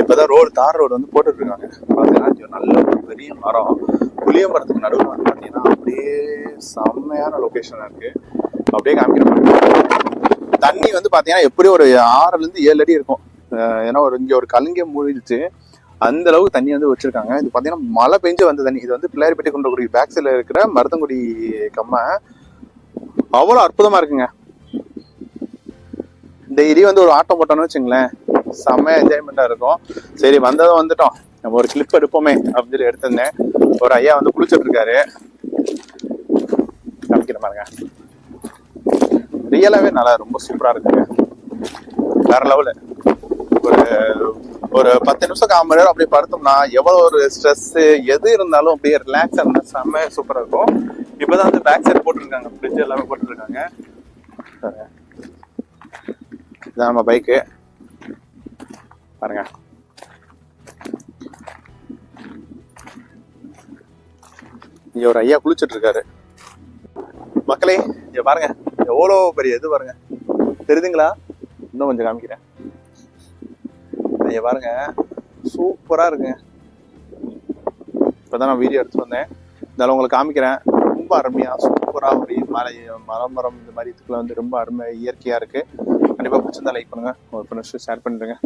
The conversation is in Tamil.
இப்பதான் ரோடு தார் ரோடு வந்து போட்டுட்டு இருக்காங்க. பார்த்தீங்கன்னா நல்ல ஒரு பெரிய மரம். புளிய மரத்துக்கு நடுவில் வந்து பார்த்தீங்கன்னா அப்படியே செம்மையான லொக்கேஷனாக இருக்கு. அப்படியே காமிக்கிறேன். தண்ணி வந்து பார்த்தீங்கன்னா எப்படியும் ஒரு ஆறுலேருந்து ஏழு அடி இருக்கும். ஏன்னா ஒரு இங்கே ஒரு கலுங்கே மூழ்கிடுச்சு. அந்த அளவுக்கு தண்ணி வந்து வச்சிருக்காங்க. இது பார்த்தீங்கன்னா மழை பெஞ்சு வந்த தண்ணி. இது வந்து பிள்ளையாரிப்பட்டி குன்றக்குடி பேக் சைடில் இருக்கிற மருதங்குடி கம்மை. அவ்வளோ அற்புதமாக இருக்குங்க. டெய்லி வந்து ஒரு ஆட்டம் போட்டோம்னு வச்சுங்களேன். செம்ம என்ஜாய்மெண்ட்டாக இருக்கும். சரி வந்ததும் வந்துட்டோம். நம்ம ஒரு கிளிப் எடுப்போமே அப்படின்னு சொல்லி எடுத்திருந்தேன். ஒரு ஐயா வந்து குளிச்சுட்டு இருக்காரு காமிக்கிற பாருங்க ரியலாகவே நல்லா ரொம்ப சூப்பராக இருக்குங்க. வேற லெவலு ஒரு ஒரு பத்து நிமிஷம் கால் மணி நேரம் அப்படியே படுத்தோம்னா எவ்வளோ ஒரு ஸ்ட்ரெஸ் எது இருந்தாலும் அப்படியே ரிலாக்ஸ் இருந்தால் செம்ம சூப்பராக இருக்கும். இப்போ தான் வந்து பேக் சைடு போட்டிருக்காங்க. ஃப்ரிட்ஜ் எல்லாமே போட்டிருக்காங்க. இதான் நம்ம பைக்கு பாருங்க. இங்க ஒரு ஐயா குளிச்சுட்டு இருக்காரு மக்களே இங்க பாருங்க. எவ்வளோ பெரிய இது பாருங்க. தெரியுதுங்களா இன்னும் கொஞ்சம் காமிக்கிறேன். இங்க பாருங்க. சூப்பரா இருக்குங்க இப்பதான் நான் வீடியோ எடுத்து வந்தேன். இருந்தாலும் உங்களுக்கு காமிக்கிறேன். ரொம்ப அருமையா சூப்பரா ஒரு மலை மரம் மரம் இந்த மாதிரி இதுக்குள்ள வந்து ரொம்ப அருமை இயற்கையா இருக்கு. கண்டிப்பா பிடிச்சிருந்தா லைக் பண்ணுங்க. ஒரு ஃப்ரெண்ட்ஸ் ஷேர் பண்ணிடுங்க.